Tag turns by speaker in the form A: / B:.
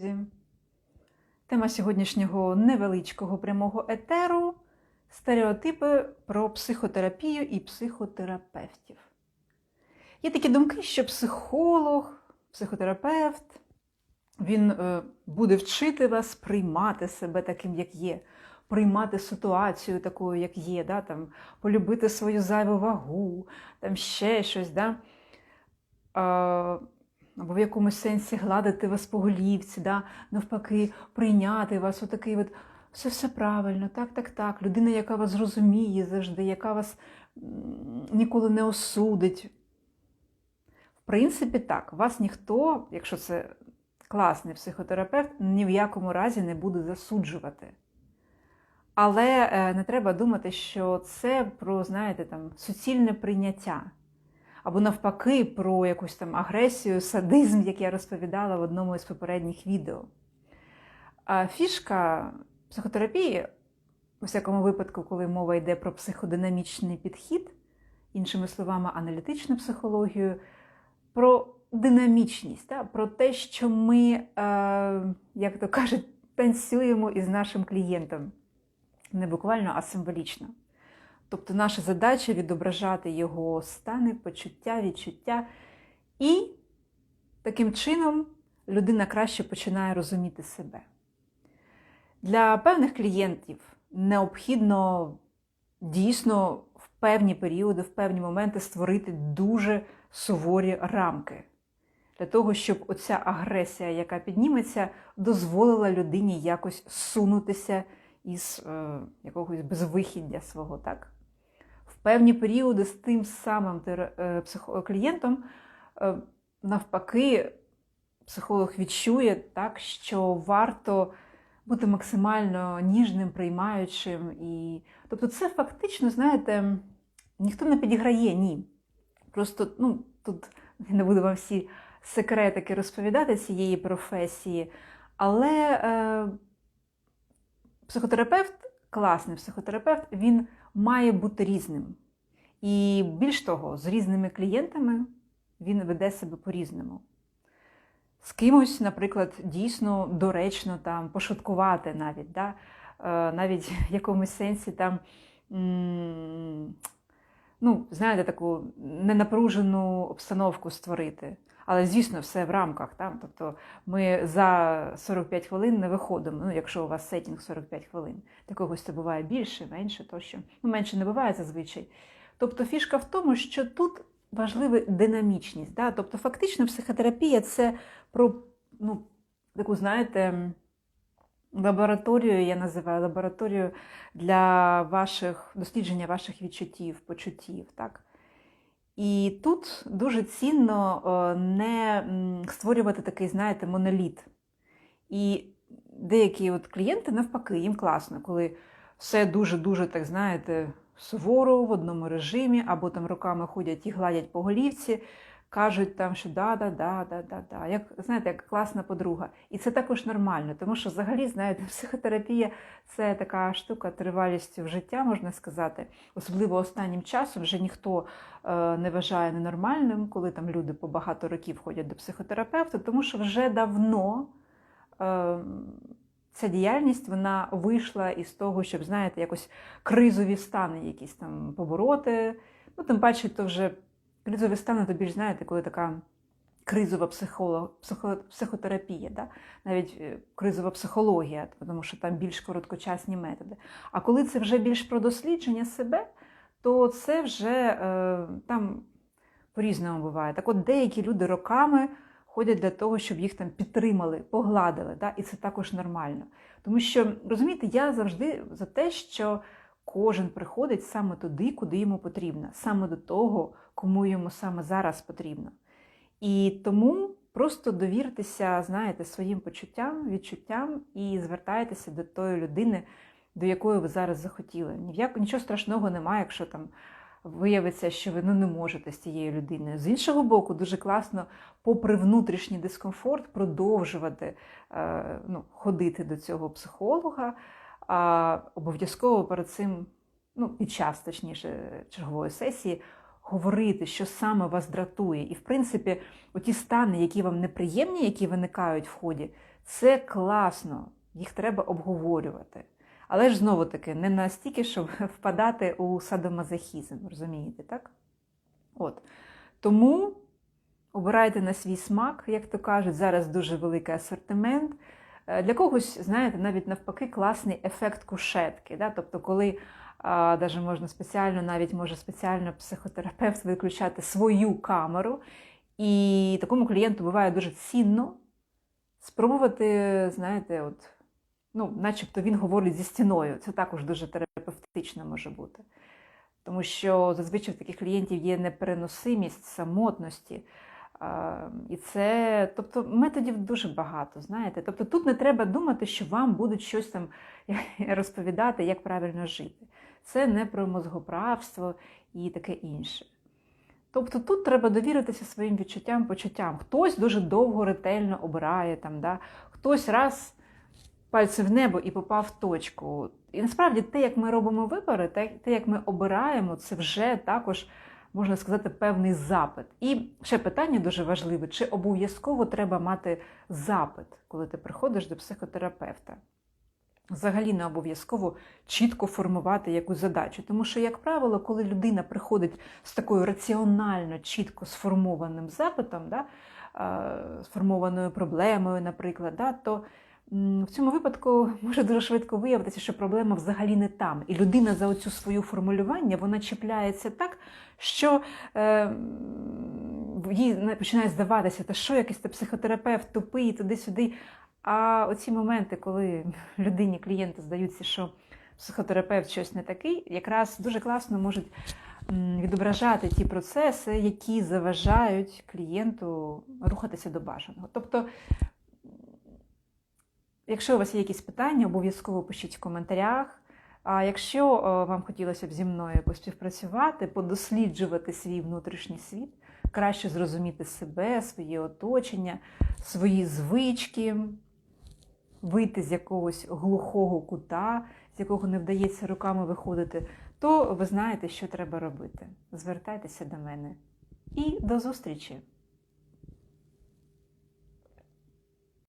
A: Друзі, Тема сьогоднішнього невеличкого прямого етеру стереотипи про психотерапію і психотерапевтів. Є такі думки, що психолог, психотерапевт, він е, буде вчити вас приймати себе таким, як є, приймати ситуацію такою, як є, да, там, полюбити свою зайву вагу, там ще щось. Да? Або в якомусь сенсі гладити вас по голівці, да? навпаки, прийняти вас, отакий от все все правильно, так, так, так. Людина, яка вас зрозуміє завжди, яка вас ніколи не осудить. В принципі, так, вас ніхто, якщо це класний психотерапевт, ні в якому разі не буде засуджувати. Але е, не треба думати, що це про, знаєте, там, суцільне прийняття або навпаки про якусь там агресію, садизм, як я розповідала в одному із попередніх відео. А фішка психотерапії, у всякому випадку, коли мова йде про психодинамічний підхід, іншими словами, аналітичну психологію, про динамічність, та, про те, що ми, е, як то кажуть, танцюємо із нашим клієнтом. Не буквально, а символічно. Тобто наша задача відображати його стани, почуття, відчуття. І таким чином людина краще починає розуміти себе. Для певних клієнтів необхідно дійсно в певні періоди, в певні моменти створити дуже суворі рамки. Для того, щоб оця агресія, яка підніметься, дозволила людині якось сунутися із е, якогось безвихіддя свого. так? Певні періоди з тим самим е, клієнтом, е, навпаки, психолог відчує, так, що варто бути максимально ніжним, приймаючим. І... Тобто, це фактично, знаєте, ніхто не підіграє, ні. Просто ну, тут не буду вам всі секретики розповідати цієї професії, але е, психотерапевт, класний психотерапевт, він має бути різним. І більш того, з різними клієнтами він веде себе по-різному. З кимось, наприклад, дійсно доречно там пошуткувати навіть, да? Е, навіть в якомусь сенсі там, ну, знаєте, таку ненапружену обстановку створити. Але, звісно, все в рамках. Там. Тобто ми за 45 хвилин не виходимо, ну, якщо у вас сетінг 45 хвилин. Когось це буває більше, менше тощо. Ну, менше не буває зазвичай. Тобто фішка в тому, що тут важлива динамічність. Да? Тобто, фактично, психотерапія це про ну, таку, знаєте, лабораторію, я називаю лабораторію для ваших дослідження ваших відчуттів, почуттів. так? І тут дуже цінно не створювати такий, знаєте, моноліт. І деякі от клієнти, навпаки, їм класно, коли все дуже-дуже, так знаєте, суворо в одному режимі, або там руками ходять і гладять по голівці, кажуть там, що да-да, да, да, да, да. Як знаєте, як класна подруга. І це також нормально, тому що взагалі, знаєте, психотерапія це така штука тривалістю в життя, можна сказати. Особливо останнім часом вже ніхто е, не вважає ненормальним, коли там люди по багато років ходять до психотерапевта, тому що вже давно. Е, Ця діяльність вона вийшла із того, щоб, знаєте, якось кризові стани якісь там побороти. Ну, тим паче, то вже кризові стани, то більш знаєте, коли така кризова психолог, психо, психотерапія, да? навіть е, кризова психологія, тому що там більш короткочасні методи. А коли це вже більш про дослідження себе, то це вже е, там по-різному буває. Так от деякі люди роками ходять для того, щоб їх там підтримали, погладили. Да? І це також нормально. Тому що, розумієте, я завжди за те, що кожен приходить саме туди, куди йому потрібно, саме до того, кому йому саме зараз потрібно. І тому просто довіртеся, знаєте, своїм почуттям, відчуттям і звертайтеся до тої людини, до якої ви зараз захотіли. Нічого страшного немає, якщо там виявиться, що ви ну, не можете з цією людиною. З іншого боку, дуже класно, попри внутрішній дискомфорт, продовжувати е, ну, ходити до цього психолога, а обов'язково перед цим, ну, під час, точніше, чергової сесії, говорити, що саме вас дратує. І, в принципі, оті стани, які вам неприємні, які виникають в ході Це класно, їх треба обговорювати. Але ж знову таки, не настільки, щоб впадати у садомазохізм, розумієте, так? От. Тому обирайте на свій смак, як то кажуть, зараз дуже великий асортимент. Е, Для когось, знаєте, навіть навпаки, класний ефект кушетки. Да? Тобто, коли а, даже можна спеціально, навіть може спеціально психотерапевт виключати свою камеру, і такому клієнту буває дуже цінно спробувати, знаєте, от, ну, начебто він говорить зі стіною. Це також дуже терапевтично може бути. Тому що зазвичай в таких клієнтів є непереносимість самотності. І це, тобто, методів дуже багато, знаєте. Тобто тут не треба думати, що вам будуть щось там розповідати, як правильно жити. Це не про мозгоправство і таке інше. Тобто тут треба довіритися своїм відчуттям, почуттям. Хтось дуже довго ретельно обирає, там, да? хтось раз пальці в небо і попав в точку. І насправді те, як ми робимо вибори, те, як ми обираємо, це вже також, можна сказати, певний запит. І ще питання дуже важливе: чи обов'язково треба мати запит, коли ти приходиш до психотерапевта? Взагалі не обов'язково чітко формувати якусь задачу. Тому що, як правило, коли людина приходить з такою раціонально, чітко сформованим запитом, да, сформованою проблемою, наприклад, да, то в цьому випадку може дуже швидко виявитися, що проблема взагалі не там. І людина за оцю свою формулювання вона чіпляється так, що е, їй починає здаватися, та що якийсь ти психотерапевт тупий, туди-сюди. А оці моменти, коли людині, клієнту здаються, що психотерапевт щось не такий, якраз дуже класно можуть відображати ті процеси, які заважають клієнту рухатися до бажаного. Тобто, якщо у вас є якісь питання, обов'язково пишіть в коментарях. А якщо е, вам хотілося б зі мною поспівпрацювати, подосліджувати свій внутрішній світ, краще зрозуміти себе, своє оточення, свої звички, вийти з якогось глухого кута, з якого не вдається руками виходити, то ви знаєте, що треба робити. Звертайтеся до мене. І до зустрічі!